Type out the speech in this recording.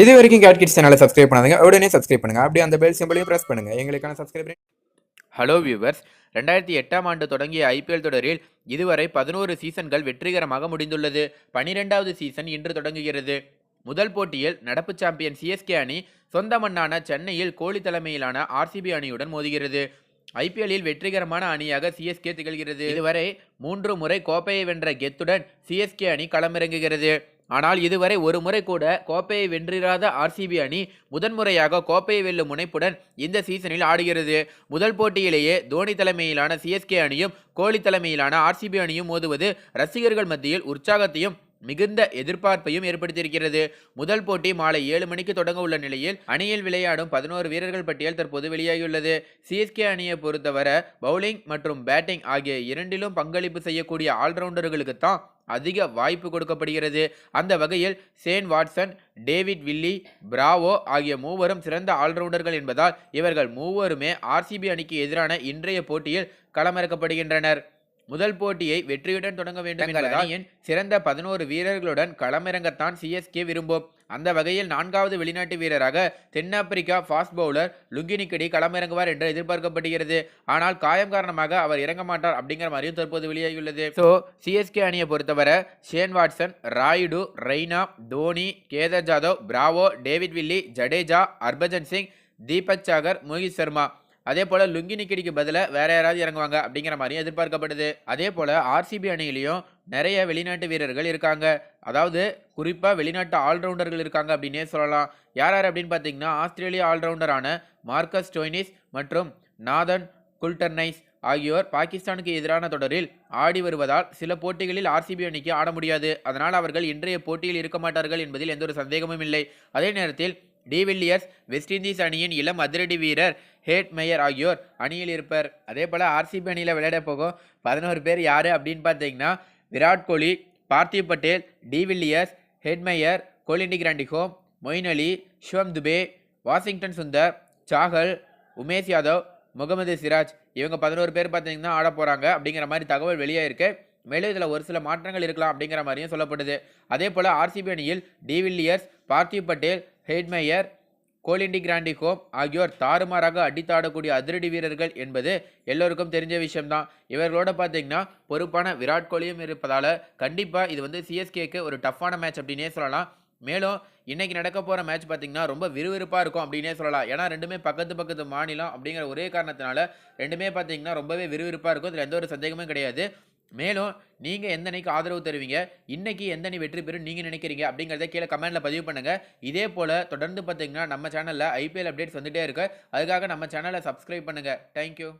இது வரைக்கும் cat kids சேனலை சப்ஸ்கிரைப் பண்ணாதுங்க. உடனே சப்ஸ்கிரைப் பண்ணுங்க. அப்படியே அந்த பெல் சிம்பிளையும் ப்ரெஸ் பண்ணுங்க. எங்களுக்கான சப்ஸ்கிரைப் ஹலோ வியூவர்ஸ் ரெண்டாயிரத்தி எட்டாம் ஆண்டு தொடங்கிய ஐபிஎல் தொடரில் இதுவரை பதினோரு சீசன்கள் வெற்றிகரமாக முடிந்துள்ளது. பனிரெண்டாவது சீசன் இன்று தொடங்குகிறது. முதல் போட்டியில் நடப்பு சாம்பியன் சிஎஸ்கே அணி சொந்த மண்ணான சென்னையில் கோலி தலைமையிலான ஆர்சிபி அணியுடன் மோதுகிறது. ஐபிஎல்லில் வெற்றிகரமான அணியாக சிஎஸ்கே திகழ்கிறது. இதுவரை மூன்று முறை கோப்பையை வென்ற கெத்துடன் சிஎஸ்கே அணி களமிறங்குகிறது. ஆனால் இதுவரை ஒரு முறை கூட கோப்பையை வென்றிராத ஆர்சிபி அணி முதன்முறையாக கோப்பையை வெல்லும் முனைப்புடன் இந்த சீசனில் ஆடுகிறது. முதல் போட்டியிலேயே தோனி தலைமையிலான சிஎஸ்கே அணியும் கோலி தலைமையிலான ஆர்சிபி அணியும் மோதுவது ரசிகர்கள் மத்தியில் உற்சாகத்தையும் மிகுந்த எதிர்பார்ப்பையும் ஏற்படுத்தியிருக்கிறது. முதல் போட்டி மாலை ஏழு மணிக்கு தொடங்க உள்ள நிலையில் அணியில் விளையாடும் பதினோரு வீரர்கள் பட்டியல் தற்போது வெளியாகியுள்ளது. சிஎஸ்கே அணியை பொறுத்தவரை பவுலிங் மற்றும் பேட்டிங் ஆகிய இரண்டிலும் பங்களிப்பு செய்யக்கூடிய ஆல்ரவுண்டர்களுக்கு தான் அதிக வாய்ப்பு கொடுக்கப்படுகிறது. அந்த வகையில் Shane Watson David Willey Bravo ஆகிய மூவரும் சிறந்த ஆல்ரவுண்டர்கள் என்பதால் இவர்கள் மூவருமே ஆர்சிபி அணிக்கு எதிரான இன்றைய போட்டியில் களமிறக்கப்படுகின்றனர். முதல் போட்டியை வெற்றியுடன் தொடங்க வேண்டும் என்பதால் அணியின் சிறந்த பதினோரு வீரர்களுடன் களமிறங்கத்தான் சிஎஸ்கே விரும்பும். அந்த வகையில் நான்காவது வெளிநாட்டு வீரராக தென்னாப்பிரிக்கா ஃபாஸ்ட் பவுலர் லுங்கினிக்கடி களமிறங்குவார் என்று எதிர்பார்க்கப்படுகிறது. ஆனால் காயம் காரணமாக அவர் இறங்க மாட்டார் அப்படிங்கிற மாதிரியும் தற்போது வெளியாகியுள்ளது. ஸோ சிஎஸ்கே அணியை பொறுத்தவரை Shane Watson Rayudu Raina Dhoni Kedar Jadhav Bravo David Willey Jadeja Harbhajan Singh Deepak Chahar Mohit Sharma. அதே போல் லுங்கினிக்கடிக்கு பதிலாக வேற யாராவது இறங்குவாங்க அப்படிங்கிற மாதிரியும் எதிர்பார்க்கப்படுது. அதே போல் ஆர்சிபி அணியிலையும் நிறைய வெளிநாட்டு வீரர்கள் இருக்காங்க. அதாவது குறிப்பாக வெளிநாட்டு ஆல்ரவுண்டர்கள் இருக்காங்க அப்படின்னே சொல்லலாம். யார் யார் அப்படின்னு பார்த்தீங்கன்னா ஆஸ்திரேலிய ஆல்ரவுண்டரான மார்க்கஸ் டோய்னிஸ் மற்றும் நாதன் குல்டர்னைஸ் ஆகியோர் பாகிஸ்தானுக்கு எதிரான தொடரில் ஆடி வருவதால் சில போட்டிகளில் ஆர்சிபி அணிக்கு ஆட முடியாது. அதனால் அவர்கள் இன்றைய போட்டியில் இருக்க மாட்டார்கள் என்பதில் எந்த ஒரு சந்தேகமும் இல்லை. அதே நேரத்தில் டிவில்லியர்ஸ் வெஸ்ட் இண்டீஸ் அணியின் இளம் அதிரடி வீரர் ஹேட் மேயர் ஆகியோர் அணியில் இருப்பார். அதே போல் ஆர்சிபி அணியில் விளையாட போகும் பதினோரு பேர் யார் அப்படின்னு பார்த்தீங்கன்னா Virat Kohli Parthiv Patel de Villiers Hetmyer Colin de Grandhomme Moeen Ali Shivam Dube Washington Sundar Chahal Umesh Yadav Mohammed Siraj. இவங்க பதினோரு பேர் பார்த்தீங்கன்னா ஆட போகிறாங்க அப்படிங்கிற மாதிரி தகவல் வெளியே இருக்குது மேலும் இதில் ஒரு சில மாற்றங்கள் இருக்கலாம் அப்படிங்கிற மாதிரியும் சொல்லப்படுது. அதே போல் ஆர்சிபி அணியில் de Villiers Parthiv Patel Hetmyer Colin de Grandhomme ஆகியோர் தாறுமாறாக அடித்தாடக்கூடிய அதிரடி வீரர்கள் என்பது எல்லோருக்கும் தெரிஞ்ச விஷயம்தான். இவர்களோட பார்த்தீங்கன்னா பொறுப்பான விராட் கோலியும் இருப்பதால் கண்டிப்பாக இது வந்து சிஎஸ்கேக்கு ஒரு டஃப்பான மேட்ச் அப்படின்னே சொல்லலாம். மேலும் இன்றைக்கி நடக்க போகிற மேட்ச் பார்த்திங்கன்னா ரொம்ப விறுவிறுப்பாக இருக்கும் அப்படின்னே சொல்லலாம். ஏன்னா ரெண்டுமே பக்கத்து பக்கத்து மாநிலம் அப்படிங்கிற ஒரே காரணத்தினால ரெண்டுமே பார்த்தீங்கன்னா ரொம்பவே விறுவிறுப்பாக இருக்கும். இதில் எந்த ஒரு சந்தேகமும் கிடையாது. மேலும் நீங்கள் எந்த அணிக்கு ஆதரவு தருவீங்க? இன்றைக்கி எந்த அணி வெற்றி பெறும் நீங்கள் நினைக்கிறீங்க? அப்படிங்கிறத கீழே கமெண்ட்டில் பதிவு பண்ணுங்கள் இதே போல் தொடர்ந்து பார்த்தீங்கன்னா நம்ம சேனலில் ஐபிஎல் அப்டேட்ஸ் வந்துகிட்டே இருக்கு. அதுக்காக நம்ம சேனலை சப்ஸ்கிரைப் பண்ணுங்கள் தேங்க்யூ